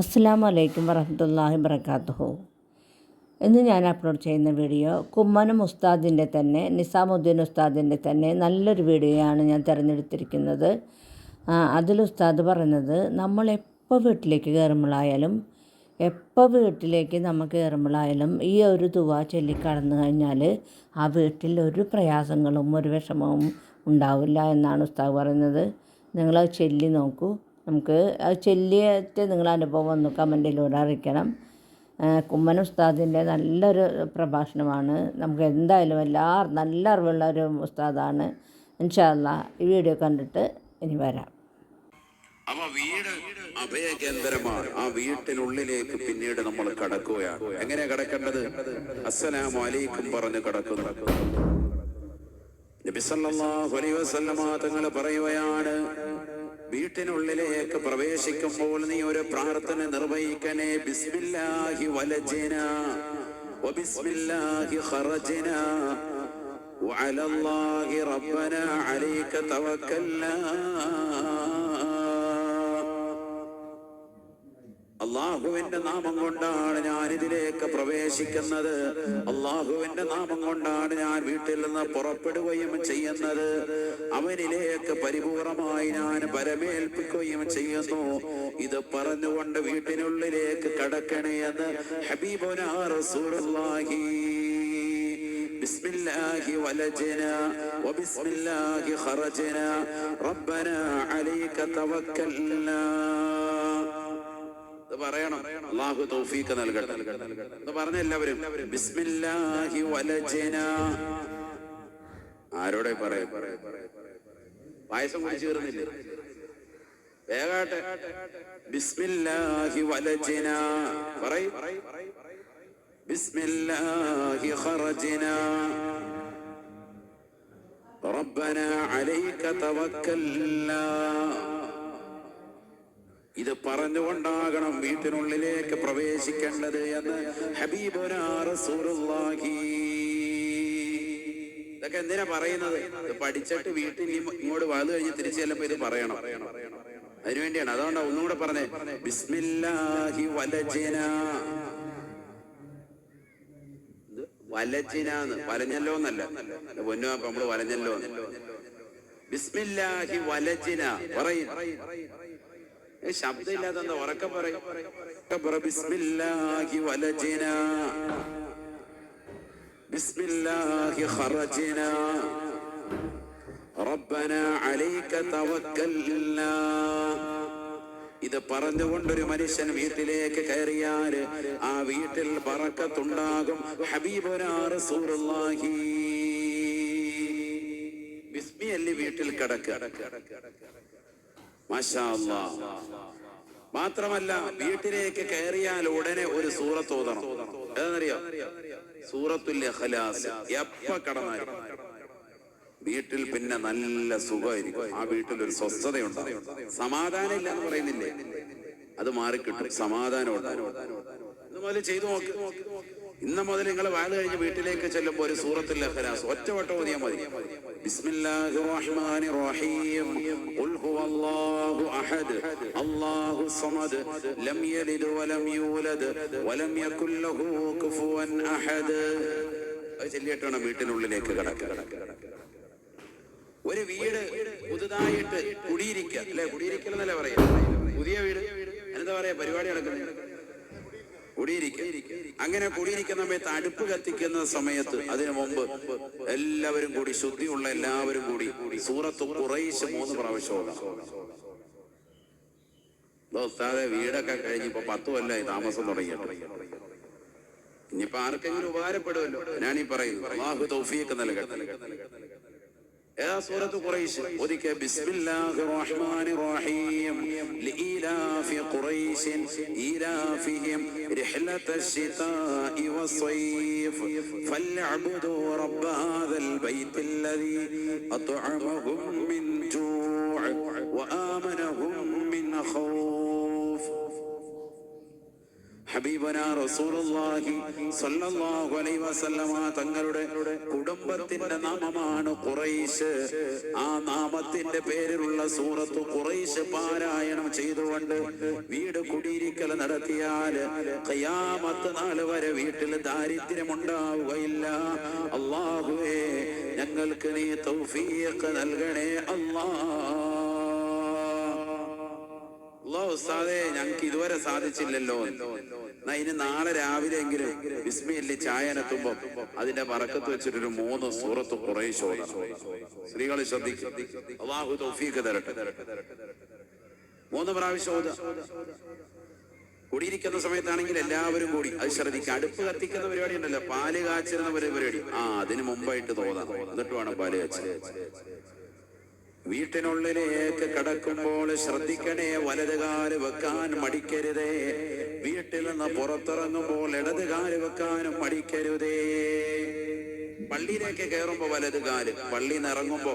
അസ്സാം വലൈക്കും വറഹമത്തല്ലാഹി വർക്കാത്തുഹു ഇന്ന് ഞാൻ അപ്ലോഡ് ചെയ്യുന്ന വീഡിയോ കുമ്മനം ഉസ്താദിന്റെ തന്നെ നിസാമുദ്ദീൻ ഉസ്താദിന്റെ തന്നെ നല്ലൊരു വീഡിയോയാണ് ഞാൻ തിരഞ്ഞെടുത്തിരിക്കുന്നത്. അതിൽ ഉസ്താദ് പറയുന്നത് നമ്മൾ എപ്പോൾ വീട്ടിലേക്ക് കയറുമ്പോഴായാലും എപ്പോൾ വീട്ടിലേക്ക് നമ്മൾ കയറുമ്പോഴായാലും ഈ ഒരു തുവ ചൊല്ലിക്കടന്നു കഴിഞ്ഞാൽ ആ വീട്ടിൽ ഒരു പ്രയാസങ്ങളും ഒരു വിഷമവും ഉണ്ടാവില്ല എന്നാണ് ഉസ്താദ് പറയുന്നത്. നിങ്ങളത് ചൊല്ലി നോക്കൂ. നമുക്ക് അത് ചൊല്ലിയിട്ട് നിങ്ങളുടെ അനുഭവം ഒന്ന് കമന്റിലൂടെ അറിയിക്കണം. കുമ്മന ഉസ്താദിന്റെ നല്ലൊരു പ്രഭാഷണമാണ്. നമുക്ക് എന്തായാലും എല്ലാ നല്ല അറിവുള്ള ഒരു ഉസ്താദാണ്. ഇൻഷാല്ല ഈ വീഡിയോ കണ്ടിട്ട് ഇനി വരാം. അപ്പൊ വീട് അഭയകേന്ദ്രമാണ്. ആ വീട്ടിനുള്ളിലേക്ക് പിന്നീട് നമ്മൾ കടക്കുകയാണ്. എങ്ങനെയാ കടക്കേണ്ടത്? അസ്സലാമു അലൈക്കും പറഞ്ഞ് കടക്കുന്നു. നബി സല്ലല്ലാഹു അലൈഹി വസല്ലമ തങ്ങൾ പറയുകയാണ് വീട്ടിനുള്ളിലേക്ക് പ്രവേശിക്കുമ്പോൾ നീ ഒരു പ്രാർത്ഥന നിർവഹിക്കണേ ബിസ്മില്ലാഹി വലജിന വബിസ്മില്ലാഹി ഖറജന وعلى الله ربنا عليك توكلنا അള്ളാഹുവിന്റെ നാമം കൊണ്ടാണ് ഞാൻ ഇതിലേക്ക് പ്രവേശിക്കുന്നത് അള്ളാഹുവിന്റെ നാമം കൊണ്ടാണ് ഞാൻ വീട്ടിൽ നിന്ന് പുറപ്പെടുകയും ചെയ്യുന്നത് അവനിലേക്ക് പരിപൂർണമായി ഞാൻ പരമേൽപ്പിക്കുകയും ചെയ്യുന്നു ഇത് പറഞ്ഞുകൊണ്ട് വീട്ടിനുള്ളിലേക്ക് കടക്കണേ എന്ന് ഹബീബുനാ റസൂലുള്ളാഹി بسم الله ولجنا وبسم الله خرجنا ربنا عليك توكلنا ഇത് പറയണം അള്ളാഹു തൗഫീക്ക് നൽകട്ടെ ഇത് പറഞ്ഞ എല്ലാവരും ബിസ്മില്ലാഹി വലജന ആരോടെ പറയും പായസം കുടിച്ചു കയറുന്നില്ലേ വേഗാട്ടെ ബിസ്മില്ലാഹി വലജന പറയും ബിസ്മില്ലാഹി ഖറജന ربنا عليك توكلنا ഇത് പറഞ്ഞുകൊണ്ടാകണം വീട്ടിനുള്ളിലേക്ക് പ്രവേശിക്കേണ്ടത് എന്ന് ഹബീബുനാ റസൂലുള്ളാഹി. ഇതൊക്കെ എന്തിനാ പറയുന്നത്? ഇത് പഠിച്ചിട്ട് വീട്ടിൽ ഇങ്ങോട്ട് വാത് കഴിഞ്ഞ് തിരിച്ചു ചെല്ലുമ്പോ ഇത് പറയണം. അതിനുവേണ്ടിയാണ് അതുകൊണ്ടാണ് ഒന്നുകൂടെ പറഞ്ഞേ. ബിസ്മില്ലാഹി വലജന. വലജിനാന്ന്. വലഞ്ഞല്ലോ എന്നല്ല പൊന്നു നമ്മൾ വലഞ്ഞല്ലോ ബിസ്മില്ലാഹി വലജിന. പറയും. ശബ്ദമില്ലാതെ ഉറക്കം പറയും. പറ, ബിസ്മില്ലാഹി വലജിന. ബിസ്മില്ലാഹി ഖറജിന. റബ്ബന അലൈക തവക്കൽനാ. ഇത് പറഞ്ഞുകൊണ്ടൊരു മനുഷ്യൻ വീട്ടിലേക്ക് കയറിയാൽ ആ വീട്ടിൽ പറക്കത്തുണ്ടാകും. റസൂലുള്ളാഹി. ബിസ്മിയല്ലി വീട്ടിൽ കിടക്കുക. മാത്രമല്ല വീട്ടിലേക്ക് കയറിയാൽ ഉടനെ ഒരു സൂറത്ത് ഓതണം. ഏതെന്നറിയോ? സൂറത്തുൽ ഇഖ്ലാസ്. എപ്പ കടന്നാലും. വീട്ടിൽ പിന്നെ നല്ല സുഖമായിരിക്കും. ആ വീട്ടിൽ ഒരു സ്വസ്ഥതയുണ്ട് സമാധാനം ഇല്ല എന്ന് പറയുന്നില്ലേ? അത് മാറിക്കിട്ടും. സമാധാനം ഉണ്ടാവും. ചെയ്തു നോക്കി. ഇന്ന് മുതൽ നിങ്ങൾ വാൽ കഴിഞ്ഞ് വീട്ടിലേക്ക് ചെല്ലുമ്പോൾ ഒരു സൂറത്തുൽ ഇഖ്ലാസ്. ഒറ്റവട്ടം ഓതിയാൽ മതി. ബിസ്മില്ലാഹിർ الله റഹീം ഖുൽ ഹുവല്ലാഹു അഹദ്. അല്ലാഹു സമദ്. ലം യലിദ് വലം യൂലദ്. വലം يولد ولم കുഫുവൻ അഹദ്. كفوا أحد ചെല്ലിയിട്ടാണ് വീട്ടിനുള്ളിലേക്ക് കടക്കുക. ഒരു വീട് പുതുതായിട്ട് കുടിയിരിക്കുക. അല്ലെ? കുടിയിരിക്കൽ എന്നല്ലേ പറയാ പുതിയ വീട്. എന്താ പറയാ പരിപാടി നടക്കുന്നത് കുടിയിരിക്കുക അങ്ങനെ കുടിയിരിക്കുന്ന സമയത്ത് അടുപ്പ് കത്തിക്കുന്ന സമയത്ത് അതിനു മുമ്പ് എല്ലാവരും കൂടി ശുദ്ധിയുള്ള എല്ലാവരും കൂടി സൂറത്ത് കുറേശ്ശെ മൂന്ന് പ്രാവശ്യം ദോസ്താതെ വീടൊക്കെ കഴിഞ്ഞ് ഇപ്പൊ പത്ത് കൊല്ലായി താമസം തുടങ്ങി ഇനിയിപ്പൊ ആർക്കെങ്കിലും ഉപകാരപ്പെടുമല്ലോ? ഞാനീ പറയുന്നു നൽകട്ടെ. ഏതാ സൂറത്ത് ഖുറൈശ് ഒരിക്കെ ബിസ്മില്ലാഹിർ റഹ്മാനിർ റഹീം ലീലാഫി ഖുറൈശ് ഈലാഫിഹിം റിഹ്ലതശ് ശിതാഇ വസ്സൈഫ് ഫൽയഅബ്ദു റബ്ബ ഹാദൽ ബൈത്തില്ലദീ അത്അമഹും മിൻ ജൂഅ് വആമനഹും മിൻ ഖൗഫ് ഹബീബന റസൂലുള്ളാഹി സ്വല്ലല്ലാഹു അലൈഹി വസല്ലമ തങ്ങളുടെ കുടുംബത്തിന്റെ നാമമാണ് ഖുറൈശ്. ആ നാമത്തിന്റെ പേരിലുള്ള സൂറത്ത് ഖുറൈശ് പാരായണം ചെയ്തുകൊണ്ട് വീട് കുടിയിരിക്കൽ നടത്തിയാൽ ഖിയാമത്ത് നാൾ വരെ വീട്ടിൽ ദാരിദ്ര്യം ഉണ്ടാവുകയില്ല അള്ളാഹുവേ ഞങ്ങൾക്ക് നീ തൗഫീഖ് നൽകണേ അല്ലാ ഉസ്താദേ ഞങ്ങൾക്ക് ഇതുവരെ സാധിച്ചില്ലല്ലോ. എന്നാ ഇനി നാളെ രാവിലെ എങ്കിലും വിസ്മയില്ലേ ചായനെത്തുമ്പോ അതിന്റെ പറക്കത്ത് വെച്ചിട്ടൊരു മൂന്ന് സൂറത്ത് കുറേ സ്ത്രീകൾ ശ്രദ്ധിക്കും. തൗഫീഖ് തരട്ടെ. മൂന്ന് പ്രാവശ്യം ഓതുക. കുടിയിരിക്കുന്ന സമയത്താണെങ്കിൽ എല്ലാവരും കൂടി അത് ശ്രദ്ധിക്കുക അടുപ്പ് കത്തിക്കുന്ന പരിപാടി ഉണ്ടല്ലോ പാൽ കാച്ചിരുന്ന പരിപാടി. ആ അതിന് മുമ്പായിട്ട് തോന്നാം. എന്നിട്ട് വേണം പാൽ കാച്ചൽ വീട്ടിനുള്ളിലേക്ക് കടക്കുമ്പോൾ ശ്രദ്ധിക്കണേ വലതുകാൽ വെക്കാൻ മടിക്കരുതേ. വീട്ടിൽ നിന്ന് പുറത്തിറങ്ങുമ്പോൾ ഇടതുകാൽ വെക്കാനും മടിക്കരുതേ. പള്ളിയിലേക്ക് കയറുമ്പോ വലതുകാൽ പള്ളി നിറങ്ങുമ്പോ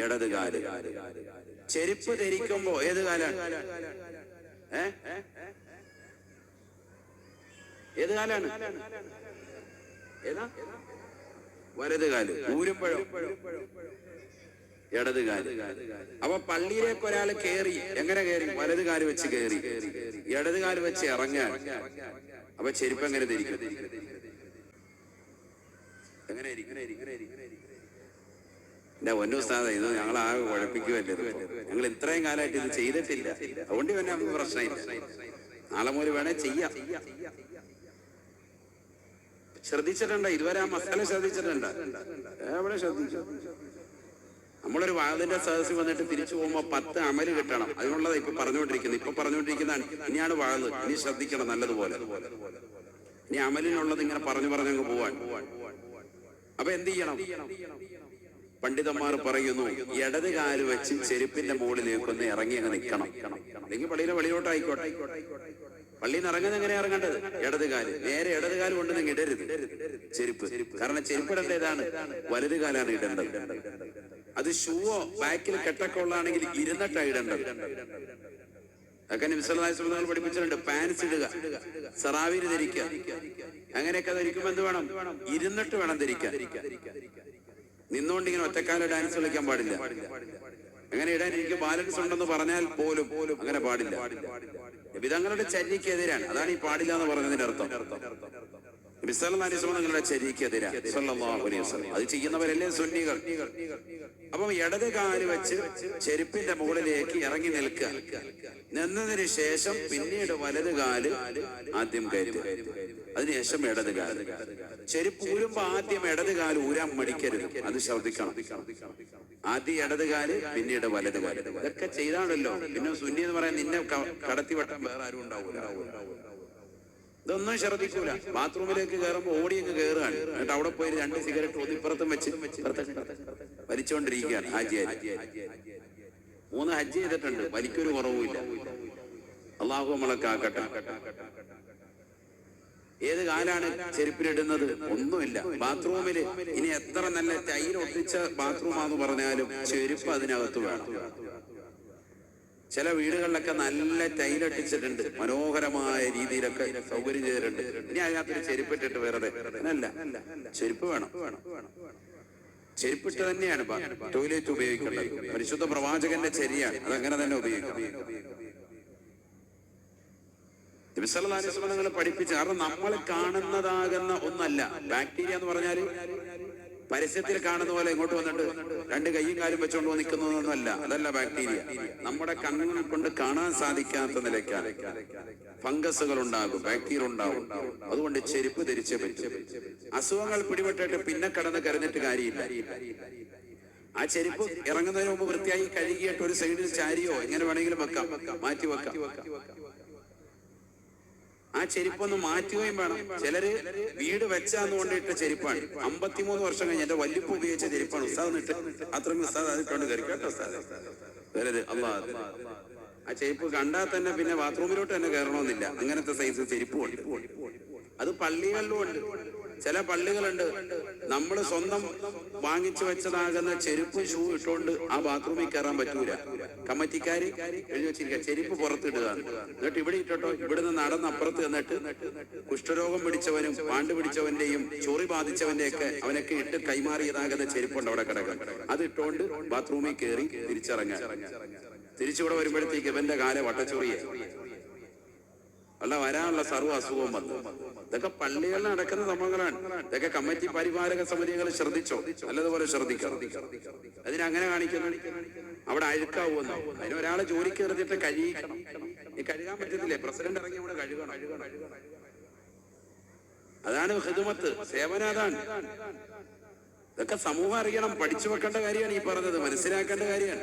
ഇടതുകാൽ. ചെരുപ്പ് ധരിക്കുമ്പോ ഏത് കാലാണ്? ഏത് കാലാണ്? ഏതാ? വലതുകാൽ ഊരുമ്പഴം? ഇടത് കാൽ. അപ്പൊ പള്ളിയിലേക്ക് ഒരാൾ കയറി എങ്ങനെ കയറി വലതു കാൽ വെച്ച് കയറി ഇടതുകാൽ വെച്ച് ഇറങ്ങാൻ. അപ്പൊ ചെരുപ്പ് എങ്ങനെ ധരിക്കും? എന്റെ ഒന്നുസ്ഥാത ഇത് ഞങ്ങൾ ആകെ കുഴപ്പിക്കുമല്ലോ ഞങ്ങൾ ഇത്രയും കാലമായിട്ട് ഇത് ചെയ്തിട്ടില്ല. അതുകൊണ്ട് തന്നെ നമുക്ക് പ്രശ്നമില്ല. നാളെ മുതൽ വേണേ ചെയ്യാം. ശ്രദ്ധിച്ചിട്ടുണ്ടോ? ഇതുവരെ ആ മക്കളെ ശ്രദ്ധിച്ചിട്ടുണ്ടോ? എവിടെ ശ്രദ്ധിച്ചു. നമ്മളൊരു വാതിന്റെ സദസ്സിൽ വന്നിട്ട് തിരിച്ചു പോകുമ്പോ പത്ത് അമൽ കിട്ടണം. അതിനുള്ളതാ ഇപ്പൊ പറഞ്ഞുകൊണ്ടിരിക്കുന്നത്. ഇപ്പൊ പറഞ്ഞുകൊണ്ടിരിക്കുന്നതാണ്. ഇനിയാണ് വാഴ് ഇനി ശ്രദ്ധിക്കണം നല്ലതുപോലെ. ഇനി അമലിനുള്ളത് ഇങ്ങനെ പറഞ്ഞു പറഞ്ഞങ്ങ് പോവാൻ. അപ്പൊ എന്ത് ചെയ്യണം? പണ്ഡിതന്മാർ പറയുന്നു ഇടത് കാൽ വെച്ച് ചെരുപ്പിന്റെ മുകളിലേക്ക് ഒന്ന് ഇറങ്ങി അങ്ങ് നിൽക്കണം. അല്ലെങ്കിൽ പള്ളിയിലെ വെളിയോട്ടായിക്കോട്ടെ പള്ളിയിൽ നിന്ന് ഇറങ്ങുന്നത് എങ്ങനെ ഇറങ്ങേണ്ടത്? ഇടത് കാൽ. നേരെ ഇടത് കാൽ കൊണ്ട് നിങ്ങൾ ഇടരുത്. ചെരുപ്പ്. കാരണം ചെരുപ്പ് ഇടേണ്ട ഏതാണ്? വലത് കാലാണ് ഇടേണ്ടത്. അത് ഷൂവോ ബാക്കിൽ കെട്ടൊക്കെ ഉള്ളതാണെങ്കിൽ ഇരുന്നിട്ടാ ഇടേണ്ടത് അതൊക്കെ നിമിഷങ്ങൾ പഠിപ്പിച്ചിട്ടുണ്ട്. പാൻസ് ഇടുക സറാവിന് ധരിക്കുക. അങ്ങനെയൊക്കെ ധരിക്കുമ്പോ എന്ത് വേണം? ഇരുന്നിട്ട് വേണം ധരിക്കാൻ. നിന്നുകൊണ്ടിങ്ങനെ ഒറ്റക്കാല ഡാൻസ് കളിക്കാൻ പാടില്ല. അങ്ങനെ ഇടാൻ എനിക്ക് ബാലൻസ് ഉണ്ടെന്ന് പറഞ്ഞാൽ പോലും അങ്ങനെ പാടില്ല. വിധങ്ങളുടെ ചര്യക്കെതിരാണ് അതാണ് ഈ പാടില്ല എന്ന് പറഞ്ഞതിന്റെ അർത്ഥം. നിങ്ങളുടെ വസല്ലം. അത് ചെയ്യുന്നവരല്ലേ സുന്നികൾ? അപ്പം ഇടത് കാൽ വെച്ച് ചെരുപ്പിന്റെ മുകളിലേക്ക് ഇറങ്ങി നിൽക്കുക. നിന്നതിന് ശേഷം പിന്നീട് വലത് കാൽ ആദ്യം കയറ്റുക. അതിനുശേഷം ഇടത് കാൽ. ചെരുപ്പ് ഊരുമ്പോ ആദ്യം ഇടത് കാൽ ഊരാൻ മടിക്കരുത്. അത് ശ്രദ്ധിക്കണം. ആദ്യം ഇടത് കാൽ പിന്നീട് വലത് കാൽ. ഇതൊക്കെ ചെയ്താണല്ലോ. പിന്നെ സുന്നി എന്ന് പറയാൻ നിന്നെ കടത്തിവട്ടം വേറെ ആരും ഉണ്ടാവൂല. ഇതൊന്നും ശ്രദ്ധിക്കൂല. ബാത്റൂമിലേക്ക് കയറുമ്പോ ഓടിയൊക്കെ കയറുകയാണ് എന്നിട്ട് അവിടെ പോയി രണ്ട് സിഗരറ്റ് ഒന്നിപ്പുറത്തും വെച്ച് വലിച്ചോണ്ടിരിക്കുകയാണ് ഹാജിയാരി മൂന്ന് ഹജ്ജ് ചെയ്തിട്ടുണ്ട്. വലിക്കൊരു കുറവുമില്ല അള്ളാഹു നമ്മളെ കാക്കട്ടെ. ഏത് കാലാണ് ചെരുപ്പിലിടുന്നത്? ഒന്നുമില്ല. ബാത്റൂമിൽ ഇനി എത്ര നല്ല ടൈൽ ഒട്ടിച്ച ബാത്റൂമാന്ന് പറഞ്ഞാലും ചെരുപ്പ് അതിനകത്ത് വേണം. ചില വീടുകളിലൊക്കെ നല്ല ടൈലട്ടിച്ചിട്ടുണ്ട് മനോഹരമായ രീതിയിലൊക്കെ സൗകര്യം ചെയ്തിട്ടുണ്ട്. ഇനി അതിനകത്തൊരു ചെരുപ്പിട്ടിട്ട് വെറുതെ. അല്ല ചെരുപ്പ് വേണം. ചെരുപ്പിട്ട് തന്നെയാണ് ടോയ്ലറ്റ് ഉപയോഗിക്കുന്നത് പരിശുദ്ധ പ്രവാചകന്റെ ചെരിയാണ്. അതങ്ങനെ തന്നെ ഉപയോഗിക്കണം. നിങ്ങൾ പഠിപ്പിച്ചു കാരണം നമ്മൾ കാണുന്നതാകുന്ന ഒന്നല്ല. ബാക്ടീരിയ എന്ന് പറഞ്ഞാൽ പരസ്യത്തിൽ കാണുന്ന പോലെ ഇങ്ങോട്ട് വന്നിട്ട് രണ്ട് കൈയും കാലും വെച്ചുകൊണ്ട് നിൽക്കുന്നതൊന്നുമല്ല അതല്ല ബാക്ടീരിയ. നമ്മുടെ കണ്ണുകൾ കൊണ്ട് കാണാൻ സാധിക്കാത്ത നിലയ്ക്കാണ് ഫംഗസുകൾ ഉണ്ടാകും ബാക്ടീരിയ ഉണ്ടാവും അതുകൊണ്ട് ചെരുപ്പ് ധരിച്ചേ പറ്റും. അസുഖങ്ങൾ പിടിപെട്ടിട്ട് പിന്നെ കടന്ന് കരഞ്ഞിട്ട് കാര്യമില്ല. ആ ചെരുപ്പ് ഇറങ്ങുന്നതിന് മുമ്പ് വൃത്തിയായി കഴുകിയിട്ട് ഒരു സൈഡിൽ ചാരിയോ എങ്ങനെ വേണമെങ്കിലും വെക്കാം മാറ്റി വെക്കാം. ആ ചെരുപ്പൊന്ന് മാറ്റുകയും വേണം. ചിലര് വീട് വെച്ചാന്ന് കൊണ്ടിട്ട ചെരുപ്പാണ്. അമ്പത്തിമൂന്ന് വർഷം കഴിഞ്ഞ് എന്റെ വല്യപ്പ ഉപയോഗിച്ച ചെരുപ്പാണ്. ഉസ്താദ് ഇട്ട് അത്രയും ഉസ്താദ് അതിട്ടുണ്ട് കയറി കേട്ടോ ഉസ്താദ്. ആ ചെരുപ്പ് കണ്ടാൽ തന്നെ പിന്നെ ബാത്റൂമിലോട്ട് തന്നെ കയറണമെന്നില്ല. അങ്ങനത്തെ സൈസ് ചെരുപ്പുണ്ട്. അത് പള്ളികളിലും ഉണ്ട്. ചില പള്ളികളുണ്ട്. നമ്മൾ സ്വന്തം വാങ്ങിച്ചു വെച്ചതാകുന്ന ചെരുപ്പ് ഷൂ ഇട്ടുകൊണ്ട് ആ ബാത്റൂമിൽ കയറാൻ പറ്റൂല. കമ്മിറ്റിക്കാര് എഴുതി വെച്ചിരിക്കുക. ചെരുപ്പ് പുറത്തിടുക. എന്നിട്ട് ഇവിടെ ഇട്ടോ ഇവിടുന്ന് നടന്ന് അപ്പുറത്ത് എന്നിട്ട് കുഷ്ഠരോഗം പിടിച്ചവനും പാണ്ട് പിടിച്ചവന്റെയും ചൊറി ബാധിച്ചവന്റെ ഒക്കെ അവനൊക്കെ ഇട്ട് കൈമാറിയതാകുന്ന ചെരുപ്പുണ്ട് അവിടെ കിടക്കണം അത് ഇട്ടോണ്ട് ബാത്റൂമിൽ കയറി തിരിച്ചിറങ്ങാൻ തിരിച്ചിവിടെ വരുമ്പോഴത്തേക്ക് ഇവന്റെ കാല വട്ടച്ചൊറിയെ അല്ല വരാനുള്ള സർവ അസുഖവും വന്നു. ഇതൊക്കെ പള്ളികളിൽ നടക്കുന്ന സംഭവങ്ങളാണ്. ഇതൊക്കെ കമ്മിറ്റി പരിപാലക സമിതികൾ ശ്രദ്ധിച്ചോ? നല്ലതുപോലെ ശ്രദ്ധിക്കണം. അതിനങ്ങനെ കാണിക്കുന്നു. അവിടെ അഴുക്കാവുമെന്നോ? അതിന് ഒരാളെ ജോലിക്ക് എറിഞ്ഞിട്ട് കഴിയിക്കണം ഈ കഴുകാൻ പറ്റത്തില്ലേ? പ്രസിഡന്റ് ഇറങ്ങി അവിടെ കഴുകണം. അതാണ് ഹിദുമത്ത് സേവന അതാണ്. ഇതൊക്കെ സമൂഹം അറിയണം. പഠിച്ചു വെക്കേണ്ട കാര്യമാണ് ഈ പറഞ്ഞത്. മനസ്സിലാക്കേണ്ട കാര്യമാണ്.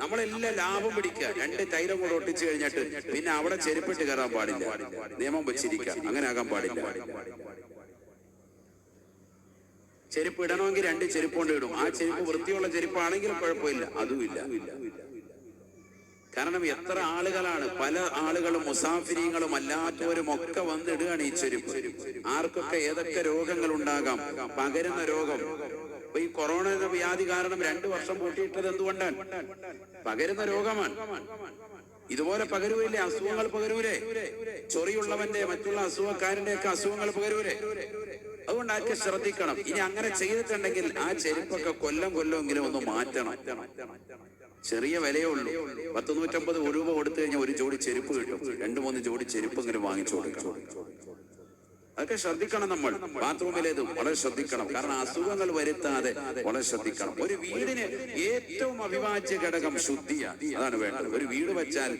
നമ്മളെല്ലാം ലാഭം പിടിക്കുക. രണ്ട് തൈലം കൂടെ ഒട്ടിച്ചു കഴിഞ്ഞിട്ട് പിന്നെ അവിടെ ചെരുപ്പിട്ട് കയറാൻ പാടില്ല. നിയമം വെച്ചിരിക്കുക. അങ്ങനെ ആകാൻ പാടില്ല. ചെരുപ്പ് ഇടണമെങ്കിൽ രണ്ട് ചെരുപ്പ് കൊണ്ട് ഇടും. ആ ചെരുപ്പ് വൃത്തിയുള്ള ചെരുപ്പാണെങ്കിലും കുഴപ്പമില്ല. അതുമില്ല. കാരണം എത്ര ആളുകളാണ് പല ആളുകളും മുസാഫിരിങ്ങളും അല്ലാത്തവരും ഒക്കെ വന്നിടുകയാണ് ഈ ചെരുപ്പ്. ആർക്കൊക്കെ ഏതൊക്കെ രോഗങ്ങൾ ഉണ്ടാകാം? പകരുന്ന രോഗം. ഇപ്പൊ ഈ കൊറോണ എന്ന വ്യാധി കാരണം രണ്ടു വർഷം പൂട്ടിയിട്ടത് എന്തുകൊണ്ടാണ്? പകരുന്ന രോഗമാണ്. ഇതുപോലെ പകരൂലേ അസുഖങ്ങൾ പകരൂലേ? ചൊറിയുള്ളവന്റെ മറ്റുള്ള അസുഖക്കാരന്റെ ഒക്കെ അസുഖങ്ങൾ പകരൂലേ? അതുകൊണ്ട് ആക്കെ ശ്രദ്ധിക്കണം? ഇനി അങ്ങനെ ചെയ്തിട്ടുണ്ടെങ്കിൽ ആ ചെരുപ്പൊക്കെ കൊല്ലം കൊല്ലമെങ്കിലും ഒന്ന് മാറ്റണം. ചെറിയ വിലയേ ഉള്ളൂ. പത്ത് നൂറ്റമ്പത് രൂപ കൊടുത്തു കഴിഞ്ഞാൽ ഒരു ജോഡി ചെരുപ്പ് കിട്ടും. രണ്ടു മൂന്ന് ജോഡി ചെരുപ്പ് ഇങ്ങനെ വാങ്ങിച്ചു കൊടുക്കണം. അതൊക്കെ ശ്രദ്ധിക്കണം നമ്മൾ. ബാത്റൂമിലേത് വളരെ ശ്രദ്ധിക്കണം. കാരണം അസുഖങ്ങൾ വരുത്താതെ വളരെ ശ്രദ്ധിക്കണം. ഒരു വീടിന് ഏറ്റവും അവിഭാജ്യ ഘടകം ശുദ്ധിയാണ്. അതാണ് വേണ്ടത്. ഒരു വീട് വെച്ചാൽ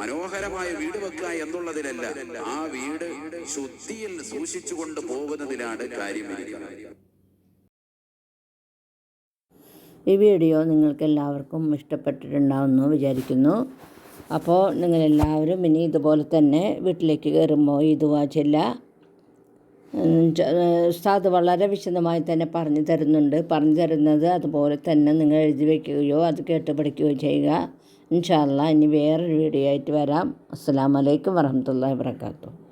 മനോഹരമായ വീട് വെക്കുക എന്നുള്ളതിലല്ല. ആ വീട് ശുദ്ധിയിൽ സൂക്ഷിച്ചുകൊണ്ട് പോകുന്നതിലാണ് കാര്യമിരിക്കുന്നത് ഈ വീഡിയോ നിങ്ങൾക്ക് എല്ലാവർക്കും ഇഷ്ടപ്പെട്ടിട്ടുണ്ടാവുമെന്ന് വിചാരിക്കുന്നു. അപ്പോൾ നിങ്ങളെല്ലാവരും ഇനി ഇതുപോലെ തന്നെ വീട്ടിലേക്ക് കയറുമ്പോൾ ഈ ദുവാ ചെല്ല ഉസ്താദ് വളരെ വിശദമായി തന്നെ പറഞ്ഞു തരുന്നുണ്ട്. പറഞ്ഞു തരുന്നത് അതുപോലെ തന്നെ നിങ്ങൾ എഴുതി വയ്ക്കുകയോ അത് കേട്ട് പഠിക്കുകയോ ചെയ്യുക. ഇൻഷാല്ല ഇനി വേറൊരു വീഡിയോ ആയിട്ട് വരാം. അസ്സാം വലൈക്കും വരഹമുല്ലാ വാബർക്കാത്തു